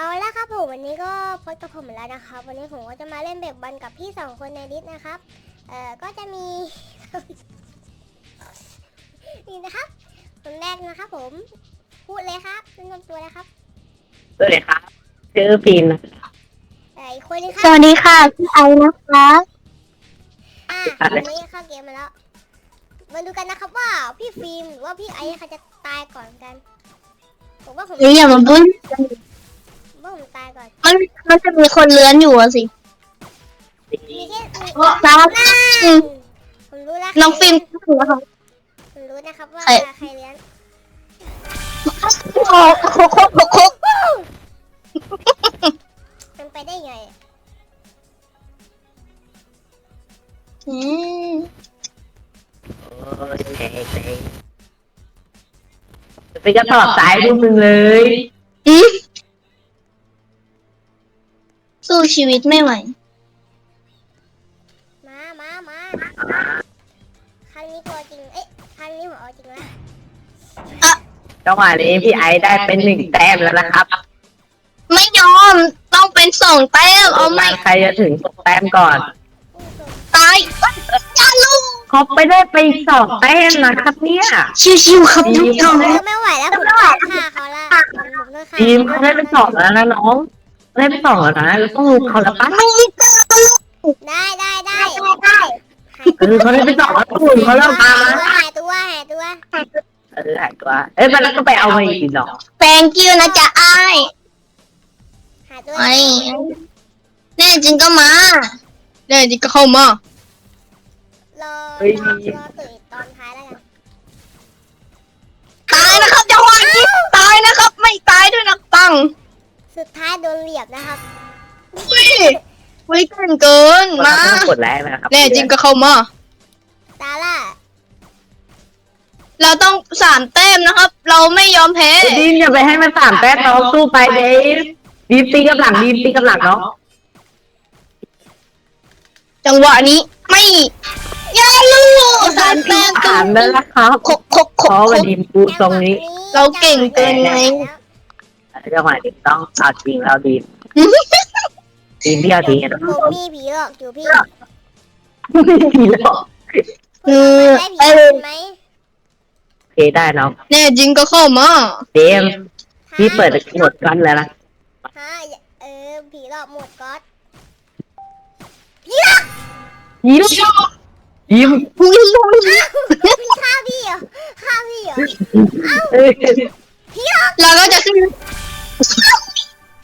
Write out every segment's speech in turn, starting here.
เอาละครับผมวันนี้ก็พบกับผมแล้วนะครับ วันนี้ผมก็จะมาเล่นเบรกบอลกับพี่สองคนในดิสนะครับ เอ่อ ก็จะมี นี่นะครับคนแรกนะครับผม พูดเลยครับแนะนำตัวเลยครับสวัสดีครับชื่อฟิล์มนะเอ่ออีกคนนึงคสรับวัสดีค่ะพี่ไอนะคะอ่าวันนี้เข้าเกมมาแล้ว มาดูกันนะครับว่าพี่ฟิล์มหรือว่าพี่ไอซ์ใครจะตายก่อนกัน ผมว่าผมหรืออย่ามาบึ้น ก่อนมันมันจะมีคนเลื้อนอยู่อะสิมีแค่มีครับนั่นผมรู้แล้วน้องฟิล์มถูกแล้วค่ะผมรู้นะครับว่าใครใครเลี้ยงโอ้โหโคกโคกมันไปได้ไงอืมโอ้ยเจ๋งเจ๋งจะไปกระสอบสายดูมึงเลย อืม สู้ชีวิตไม่ไหว มามามาครั้งนี้กลัวจริง เอ๊ะครั้งนี้ผมเอาจริงแล้วจังหวะนี้พี่ไอซ์ได้เป็นหนึ่งแต้มแล้วนะครับไม่ยอมต้องเป็นสองแต้มเอาไม่ใครจะถึงสองแต้มก่อนผู้ชมตายอย่าลูกเขาไปได้ไปอีกสองแต้มนะครับ เนี่ยชิวๆครับทุกท่าน ผมไม่ไหวแล้วผมต้องฆ่าเขาละผมต้องฆ่าทีมเขาได้ไปสองแล้วนะน้อง ได้ไปสองแล้วนะเราต้องลุกเขาแล้วปะไม่ได้ได้ได้ได้เออเขาได้ไปสองแล้วต้องลุกเขาแล้วปะหายตัวหายตัวเออหายตัวเอ้ยมันแล้วก็ไปเอามาอีกหรอแ thank you นะจ๊ะไอ้ายหายตัวไอ้แน่จริงก็มาแน่จริงก็เข้ามารอรอรอตื่นตอนท้ายแล้วกันตายนะครับจังหวะนี้ตายนะครับ ไม่ตายด้วยนะปังสุด ท้ายโดนเหลียบนะครับอุ้ยอุ้ยเกินเกินมาต้องกดแรกนะครับแน่จริงก็เข้ามาตาล่าเราต้องสามแต้มนะครับ เราไม่ยอมแพ้ดีมอย่าไปให้มันสามแต้มน้องสู้ไปเดฟดีมตีกับหลังดีมตีกับหลังน้องจังหวะนี้ ไม่อย่าลูกสามแต้มถามแล้วนะครับโคกโคกโคเพราะกวันดีมพูดตรงนี้ เราเก่งเกินไงจังหวะนี้ต้องเอาจริงแล้วดีมดีมพี่เอาจริงนะ ผมมีผีหลอกอยู่พี่ไม่ดีหรอกเออได้เอผีอไหมโอเคได้น้องแน่จริงก็เข้ามา เดมพี่เปิดหมดกันแล้วนะฮะเออผีหลอกหมดก๊อตยิ้มยิ้มอุ้ยพี่ฆ่าพี่เหรอฆ่าพี่เหรอเอ้ยเราก็จะขึ้น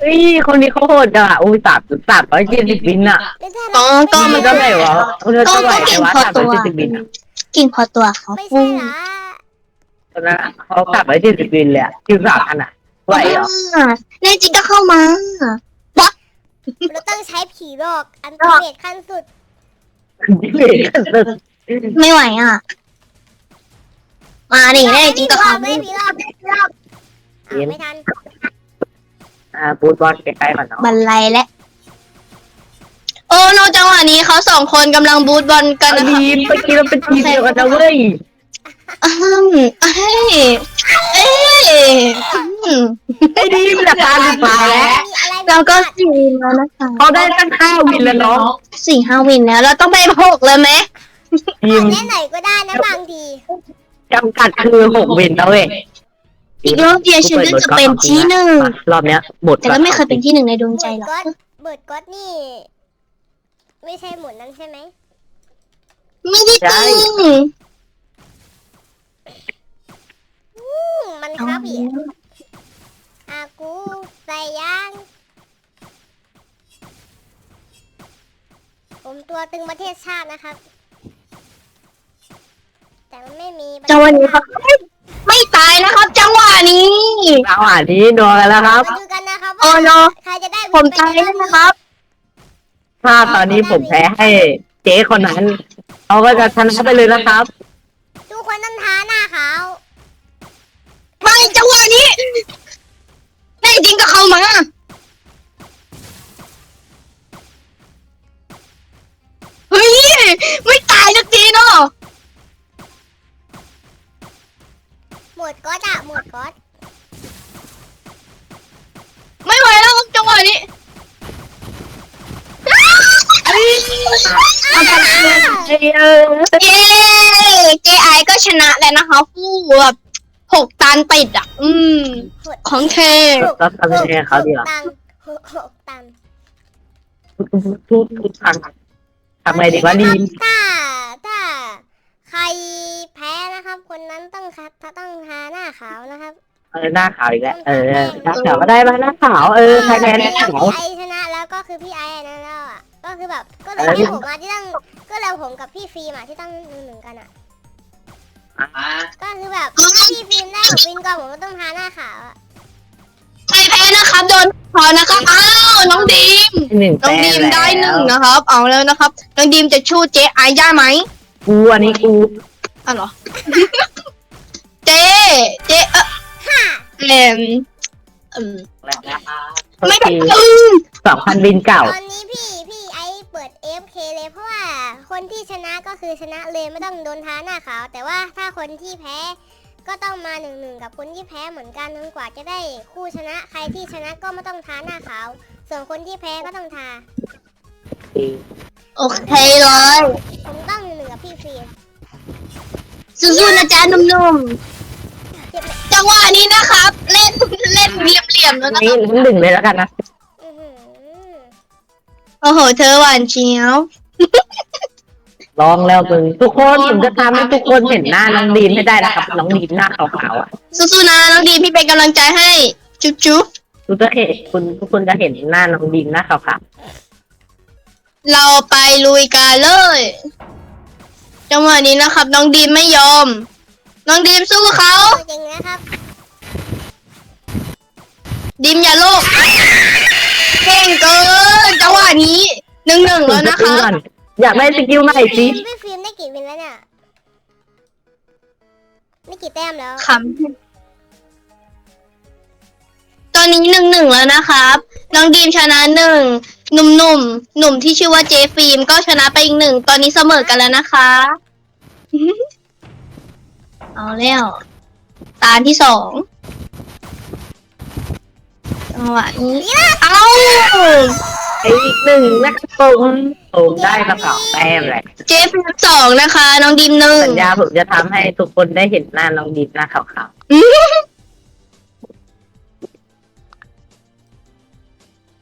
เฮ้ยคนนี้เขาโหดอะอุ้ยสามสามร้อยเจ็ดสิบบินอะก็ก็มัมันนก็ก็ไหนวะมันจะไหวไหมวะสามร้อยเจ็ดสิบบินอะกิ่งพอตัวเขาไม่ใช่เหรอตอนนั้นเขาสามร้อยเจ็ดสิบบินเลยอะที่สามอันอะไหวเหรอแน่จริงก็เข้ามาเราต้องใช้ผีหลอกอันเทขั้นสุดเด็กกันเลยไม่ไหวอะ มาดิแน่จริงก็เข้าไม่มาผีหลอกอ้าวไม่ทัน อ่าบูทบอลใกล้ๆมันเนาะบันไลและ โอ้โนจังหวะนี้เขาสองคนกำลังบูทบอลกันนะคะทีมเมื่อกี้เราเป็นทีมเดียวกันนะเว้ยอืมเอ้ยเอ้ยอืมไอ้ดีมจากการหรือเปล่าแล้วมีอะไรเราก็สี่แล้วนะคะเขาได้ตั้งห้าวินแล้วน้องสี่ห้าวินแล้ว เราต้องไปหกเลยไหมทีมเล่นไหนก็ได้นะบางทีจำกัดคือหกวินแล้วเว้ย อีกรอบเดียวฉันก็จะเป็นที่หนึ่งรอบเนี้ยหมดแต่ก็ไม่เคยเป็นที่หนึ่งในดวงใจเบิร์ดหรอกก๊อตเบิร์ดก๊อตนี่ ไม่ใช่หมุนนั้นใช่ไหมไม่ได้ตึงอืมมันครับอีกอากูใส่ยาง ผมตัวตึงประเทศชาตินะครับ แต่มันไม่มีจังหวะนี้ครับ ไม่ตายนะครับจังหวะ นี้จังหวะนี้โดนกันแล้วครับ มาดูกันนะครับโอ้ว่าโนใครจะได้ผมตายแล้วนะครับ ถ้าตอนนี้ผมแพ้ให้เจ๊คนนั้นเขาก็จะชนะไปเลยนะครับ ทุกคนต้องท้าหน้าขา ก็ชนะแล้วนะคะฟู่แบบหกตันติดอะ อืมหดของเทเราทำยังไงเขาดีวะหกตันหกหกตันพูดพูดพูดทางทำไงดีวะลีนถ้าถ้าใครแพ้นะครับ คนนั้นต้องคัดต้องทาหน้าขาวนะครับเออหน้าขาวอีกแล้วเออหน้าขาวก็ได้มาหน้าขาวเออใครแพ้หน้าขาวพี่ไอชนะแล้วก็คือพี่ไอนั่นแล้วอะก็คือแบบก็เลยให้ผมมาที่ต้องก็เลยผมกับพี่ฟิล์มอะที่ต้องหนึ่งหนึ่งกันอะ ก็คือแบบถ้าพี่ฟิล์มได้ผมวินก่อนผมก็ต้องทาหน้าขาวอะใครแพ้นะครับโดนพอนะครับอ้าวน้องดีมหนึ่งน้องแต้ดีมมได้หแล้นึ่งวนะครับ เอาแล้วนะครับน้องดีมจะชู้เจไอได้ไหมกูอันนี้กูอะเหรอ เจเจเออฮ่าเอ็มอืมไม่ได้โอเคอืมสองพันบินเก่า ตอนนี้พี่พี่ไอเปิด AFK เลยเพราะว่า คนที่ชนะก็คือชนะเลยไม่ต้องโดนทาหน้าขาว แต่ว่าถ้าคนที่แพ้ก็ต้องมาหนึ่งหนึ่งกับคนที่แพ้เหมือนกันจนกว่าจะได้คู่ชนะใครที่ชนะก็ไม่ต้องทาหน้าขาว ส่วนคนที่แพ้ก็ต้องทาโอเคเลยผมต้องหนึ่งหนึ่งกับพี่ฟิล์มสู้ๆนะจ๊ะหนุ่มเจ็บเลยๆจังหวะนี้นะครับ เล่นเล่นเหลี่ยมๆแล้วนะคนี่รับน้ำหนึ่งเลยแล้วกันนะ อื้อหือ โอ้โห เธอหวานเชียว ลองแล้วมึงทุกคนผมจะทำให้ทุกคนเห็นหน้าน้องดีนให้ได้นะครับ น้องดีนหน้าขาวๆอะสู้ๆนะน้องดีมพี่เป็นกำลังใจให้ จุ๊บจุ๊บทุกคนเห็นคุณทุกคนจะเห็นหน้าน้องดีนหน้าขาวเราไปลุยกันเลยจังหวะนี้นะครับ น้องดีมไม่ยอม น้องดีมสู้เขาจริงนะครับดีมอย่าโลกเก่งเกินจังหวะนี้หนึ่งหนึ่งๆแล้วนะคะก่ อนอยากได้สกิลใหม่สิพี่ฟิล์มได้กี่วินแล้วเนี่ยได้กี่แต้มแล้วขำตอนนี้หนึ่งหนึ่งแล้วนะครับ น้องดีมชนะหนึ่งหนุ่มหนุ่มๆหนุ่มที่ชื่อว่าเจฟิล์มก็ชนะไปอีกหนึ่ง ตอนนี้เสมอกันแล้วนะคะ เอาแล้ว ตาที่สองจังหวะนี้ เอา อีกหนึ่งนะครับผมผมได้กระเป๋าแต้มเลยเจฟิล์มสองนะคะ น้องดีมหนึ่งสัญญาผมจะทำให้ทุกคนได้เห็นหน้าน้องดีนหน้าขาว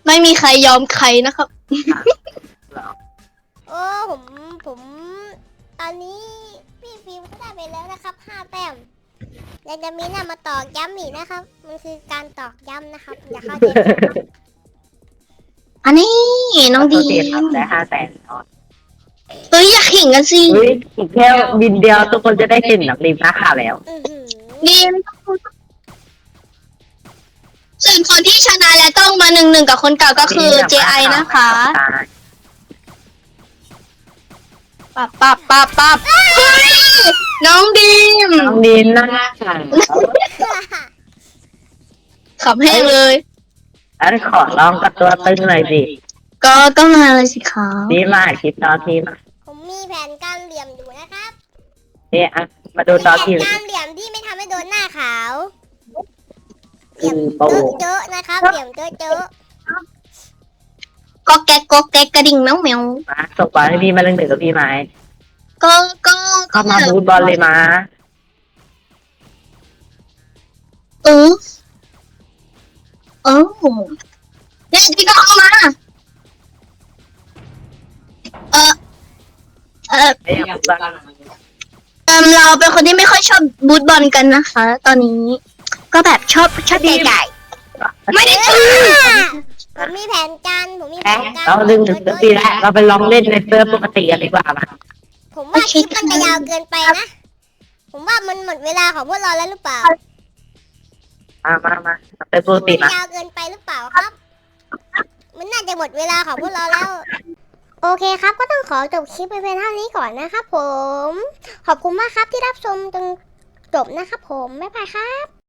ไม่มีใครยอมใครนะครับ โอ้ผมผม ตอนนี้พี่ฟิล์มก็ได้ไปแล้วนะครับห้าแต้มยังจะมีหน้ามาตอกย้ำอีกนะครับ มันคือการตอกย้ำนะครับอย่าเข้าใจผิด อันนี้น้องๆดีตัวเสียครับได้ห้าแสนเอ้ยอยากเห็นกันสิ เฮ้ยอีกแค่บินเดียวทุกคนจะได้เห็นน้องดีนหน้าขาวแล้ว อื้อหือดีมส่วนคนที่ชนะและต้องมาหนึ่งหนึ่งกับคนเก่าก็คือ JI นะคะปับปับปับปับเฮ้ยน้องดีมน้องดีนหน้าขาวขับแห้งเลย อันขอลองกับตัวตึงหน่อยสิก็ต้องมาเลยสิคะดีมาคลิปตอนทีมาผมมีแผนการเหลี่ยมอยู่นะครับเนี่ยอะมาดูเป็นตอนแผทีนการเหลี่ยมที่ไม่ทำให้โดนหน้าขาว เหอืลี่ยมมโปเจอะๆนะครับ เหลี่ยมเจอะก็แก๊กก็แก๊กกระดิ่งแมวแมวมาส่งบอลให้พี่มาหนึ่งหนึ่งกับพี่ไหมก็ก็เข้ามาบูทบอลเลยมาเออ เออเนี่ยพี่ก็เข้ามา เออเออไม่อยากบูทบอลเอมเราเป็นคนที่ไม่ค่อยชอบบูทบอลกันนะคะ ตอนนี้ ก็แบบชอบชอบใหญ่ๆไม่ได้ๆชอบผมมีแผนการผมมีแผแพ้นการเราดึงถึงปีแล้ว เราไปลองเล่นในเซิร์ฟปกติกันดีกว่ามาผมว่าคลิปมันจะยาวเกินไปนะ ผมว่ามันหมดเวลาของพวกเราแล้วหรือเปล่า มามามาไปปกติมันมายาวเกินไปหรือเปล่าครับ มันน่าจะหมดเวลาของพวกเราแล้ว โอเคครับก็ต้องขอจบคลิปไปเพียงเท่านี้ก่อนนะครับผม ขอบคุณมากครับที่รับชมจนจบนะครับผม บ๊ายบายครับ